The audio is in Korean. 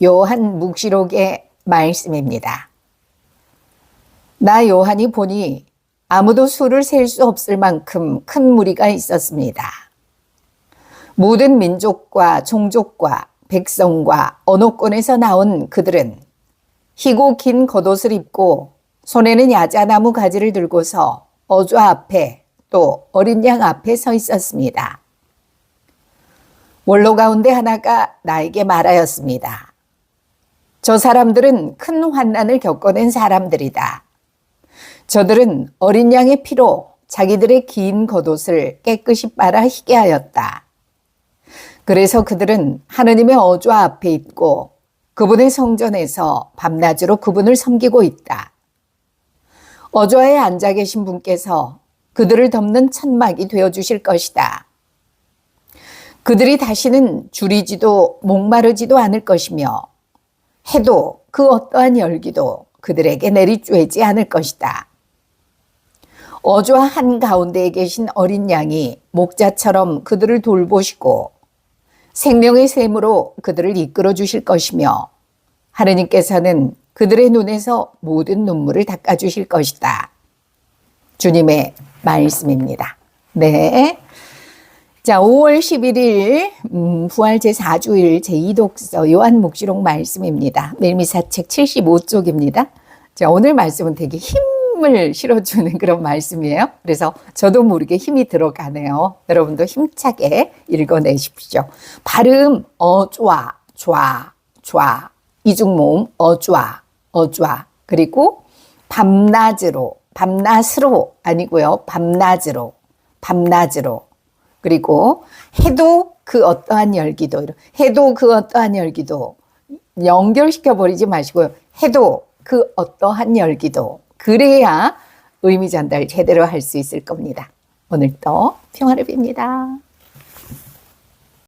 요한 묵시록의 말씀입니다. 나 요한이 보니 아무도 수를 셀 수 없을 만큼 큰 무리가 있었습니다. 모든 민족과 종족과 백성과 언어권에서 나온 그들은 희고 긴 겉옷을 입고 손에는 야자나무 가지를 들고서 어주 앞에 또 어린 양 앞에 서 있었습니다. 원로 가운데 하나가 나에게 말하였습니다. 저 사람들은 큰 환난을 겪어낸 사람들이다. 저들은 어린 양의 피로 자기들의 긴 겉옷을 깨끗이 빨아 희게 하였다. 그래서 그들은 하느님의 어조 앞에 있고 그분의 성전에서 밤낮으로 그분을 섬기고 있다. 어조에 앉아 계신 분께서 그들을 덮는 천막이 되어 주실 것이다. 그들이 다시는 줄이지도 목마르지도 않을 것이며 해도 그 어떠한 열기도 그들에게 내리쬐지 않을 것이다. 어조와 한 가운데에 계신 어린 양이 목자처럼 그들을 돌보시고 생명의 샘으로 그들을 이끌어 주실 것이며 하느님께서는 그들의 눈에서 모든 눈물을 닦아 주실 것이다. 주님의 말씀입니다. 네. 자, 5월 11일 음, 부활 제4주일 제2독서 요한묵시록 말씀입니다. 멜미사 책 75쪽입니다. 자, 오늘 말씀은 되게 힘을 실어주는 그런 말씀이에요. 그래서 저도 모르게 힘이 들어가네요. 여러분도 힘차게 읽어내십시오. 발음 어좌, 좌, 좌, 이중모음 어좌, 어좌. 그리고 밤낮으로, 밤낮으로 아니고요. 밤낮으로, 밤낮으로. 그리고 해도 그 어떠한 열기도, 해도 그 어떠한 열기도 연결시켜 버리지 마시고요. 해도 그 어떠한 열기도. 그래야 의미 전달 제대로 할 수 있을 겁니다. 오늘도 평화를 빕니다.